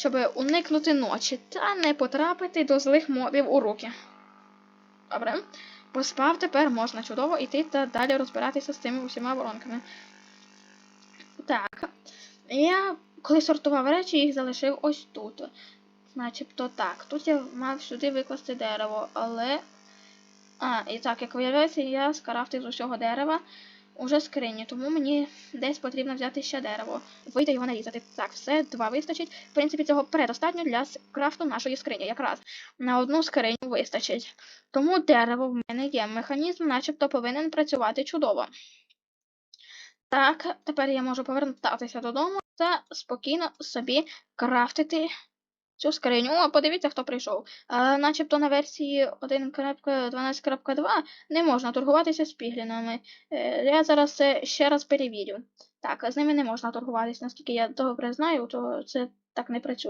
щоб уникнути ночі та не потрапити до злих мобів у руки. Добре. Поспав тепер можна чудово йти та далі розбиратися з цими усіма воронками. Так. Я коли сортував речі, їх залишив ось тут. Начебто так. Тут я мав сюди викласти дерево, але. А, і так, як виявляється, я скарафтив з усього дерева уже скрині, тому мені десь потрібно взяти ще дерево. Вийде його нарізати. Так, все, два вистачить. В принципі, цього предостатньо для крафту нашої скрині. Якраз на одну скриню вистачить. Тому дерево в мене є. Механізм, начебто, повинен працювати чудово. Так, тепер я можу повертатися додому та спокійно собі крафтити цю скриню. О, подивіться, хто прийшов. А, начебто на версії 1.12.2 не можна торгуватися з піглінами. Е, Я зараз це ще раз перевірю. Так, з ними не можна торгуватися, наскільки я добре знаю, то це так не працює.